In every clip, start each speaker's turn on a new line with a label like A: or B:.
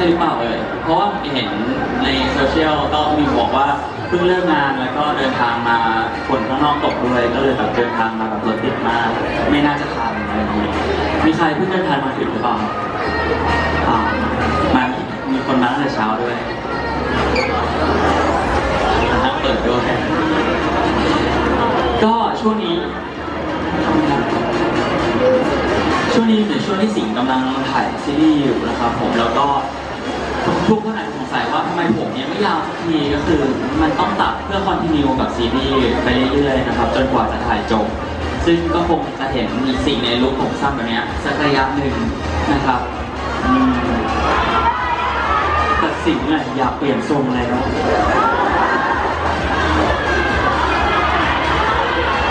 A: ช่หรือเปล่าเอ่ยเพราะว่าเห็นในโซเชียลก็มีบอกว่าเพิ่งเลิกงานแล้วก็เดินทางมาฝนข้างนอกตกด้วยก็เลยแบบเดินทางมาแบบรถติดมากไม่น่าจะทันอะไรอย่างเงี้ยมีใครเพิ่งเดินทางมาถึงหรือเปล่าอ่ามามีคนมาตั้งแต่เช้าด้วยนะฮะเปิดด้วยก็ช่วงนี้ช่วงนี้เป็นช่วงที่สิงห์กำลังถ่ายซีรีส์อยู่นะครับผมแล้วก็ ทุกคนอาจจะสงสัยว่าทำไมผมเนี่ยไม่ยาวสักทีก็คือมันต้องตัดเพื่อคอนติเนียกับซีรีส์ไปเรื่อยๆนะครับจนกว่าจะถ่ายจบ ซึ่งก็คงจะเห็นมีสิ่งในลุคผมสั้นแบบเนี้ยสักระยะหนึ่งนะครับอืมแต่สิ่งห์อะอยากเปลี่ยนทรงแล้ว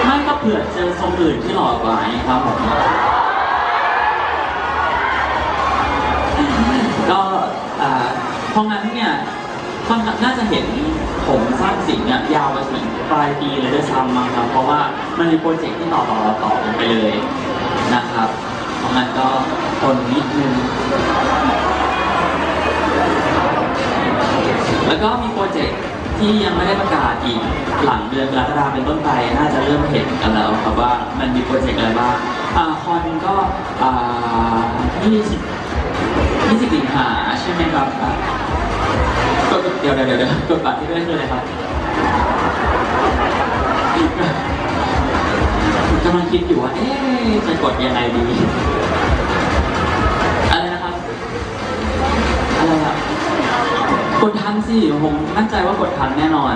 A: ไม่ก็เผื่อเจอทรงอื่นที่หล่อกว่าไงครับผม เพราะงั้นเนี่ยค่อนข้างน่าจะเห็นผมสร้างสิ่งเนี่ยยาวไปถึงปลายปีเลยด้วยซ้ำมั้งครับ เพราะว่ามันมีโปรเจกต์ที่ต่อต่อต่อต่อกันไปเลยนะครับ เพราะงั้นก็ทนนิดนึงแล้วก็มีโปรเจกต์ที่ยังไม่ได้ประกาศอีกหลังเดือนกรกฎาคมเป็นต้นไปน่าจะเริ่มเห็นกันแล้วครับว่ามันมีโปรเจกต์อะไรบ้างอ่าคอนก็อ่า20 20สิงหาใช่ไหมครับกดเดี๋ยวเดี๋ยวเดี๋ยวกดบัตรที่ด้วยคืออะไรครับกำลังคิดอยู่ว่าเอ๊ะจะกดยังไงดีอะไรนะครับอะไรอะกดทันสิผมมั่นใจว่ากดทันแน่นอน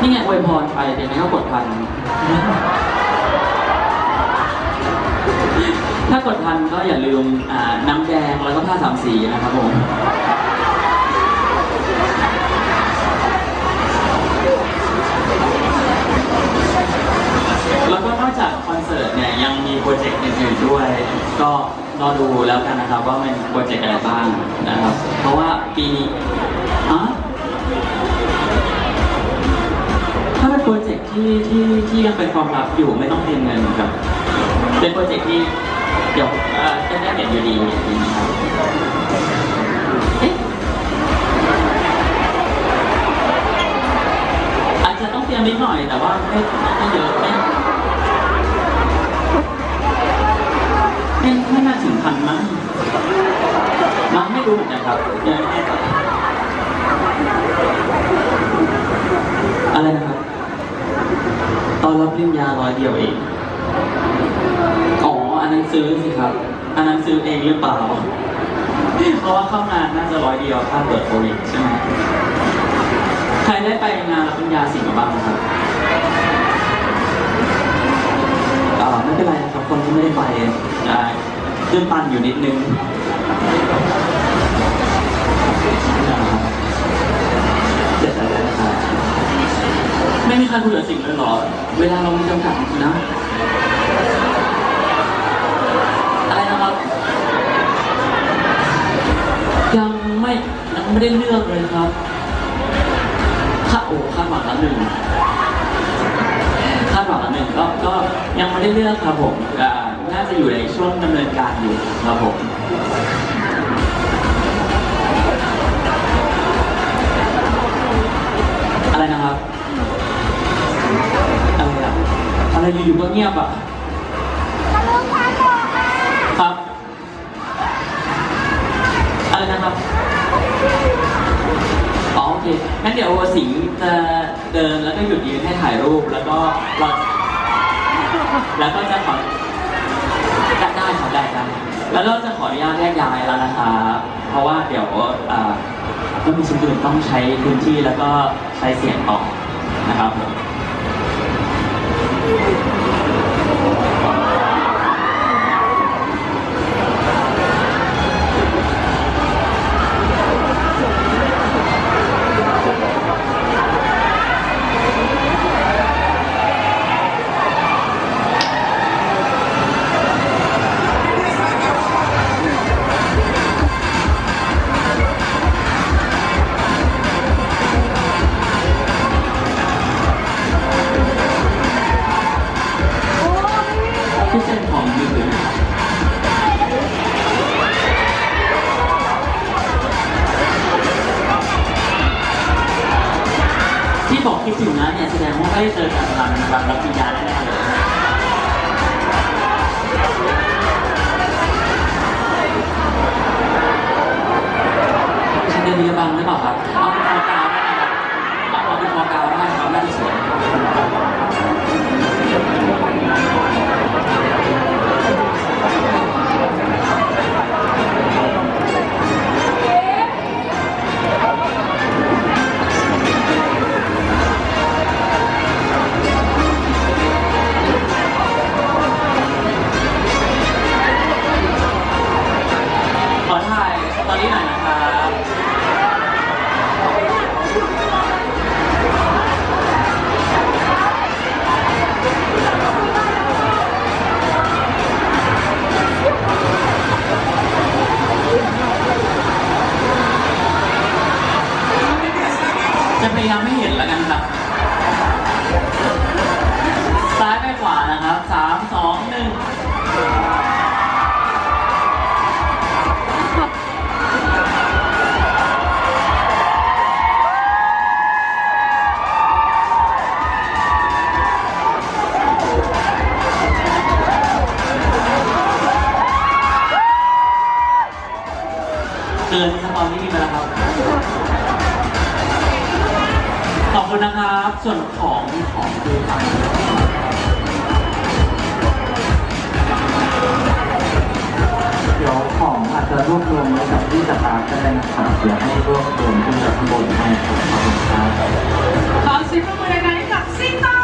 A: นี่ไงอวยพรไปเดี๋ยวนี้ก็กดทัน ถ้ากดทันก็อย่าลืมอ่าน้ำแดงแล้วก็ผ้าสามสีนะครับผม แล้วก็นอกจากคอนเสิร์ตเนี่ยยังมีโปรเจกต์อื่นๆด้วย ก็รอดูแล้วกันนะครับว่ามันโปรเจกต์อะไรบ้างนะครับ เพราะว่าปีนี้อะถ้าเป็นโปรเจกต์ที่ที่ที่ยังเป็นความลับอยู่ไม่ต้องเตรียมเงินครับ เป็นโปรเจกต์ที่ เดี๋ยวเอ่อจะได้เห็นอยู่ดีนะครับเอ๊ะอาจจะต้องเตรียมนิดหน่อยแต่ว่าไม่ไม่เยอะไม่ไม่ไม่น่าถึงพันมั้งมั้งไม่รู้เหมือนกันครับยังไม่แน่ใจอะไรนะครับ ตอนรับปริญญาร้อยเดียวเอง อ๋อ อันนั้นซื้อสิครับ อันนั้นซื้อเองหรือเปล่า เพราะว่าเข้างานน่าจะร้อยเดียวถ้าเปิดโควิดใช่ไหมใครได้ไปงานรับปริญญาสิงบ้างครับอ่าไม่เป็นไรนะครับ คนที่ไม่ได้ไปอ่าตื้นตันอยู่นิดนึงนะครับเจ็ดอะไรนะครับไม่มีใครคุยกับสิ่งเลยหรอ เวลาเรามีจำกัดนะ ไม่ได้เลือกเลยครับคาโอ้คาหวังละหนึ่งคาหวังละหนึ่งก็ก็ยังไม่ได้เลือกครับผมน่าจะอยู่ในช่วงดำเนินการอยู่ครับผมอะไรนะครับอะไรอะอะไรอยู่ๆก็เงียบอะ งั้นเดี๋ยวสิงห์จะเดินแล้วก็หยุดยืนให้ถ่ายรูปแล้วก็เราแล้วก็จะขอได้ได้ครับได้ครับแล้วเราจะขออนุญาตแยกย้ายแล้วนะครับเพราะว่าเดี๋ยวอ่าต้องมีชิ้นอื่นต้องใช้พื้นที่แล้วก็ใช้เสียงต่อนะครับ คิดถึงนะเนี่ยแสดงว่าไม่ได้เจอกันนานแบบรับปิญญาแน่ๆเลยฉันเดินเรียบังหรือเปล่าครับ คุณนะครับ ส่วนของของดูไป
B: เดี๋ยวของอาจจะรวบรวมไว้กับที่สตาร์ก็ได้นะครับเดี๋ยวให้รวบรวมขึ้นจากข้างบนให้ขอบคุณครับ
C: ขอเสิบมือดังๆให้กับซิงโต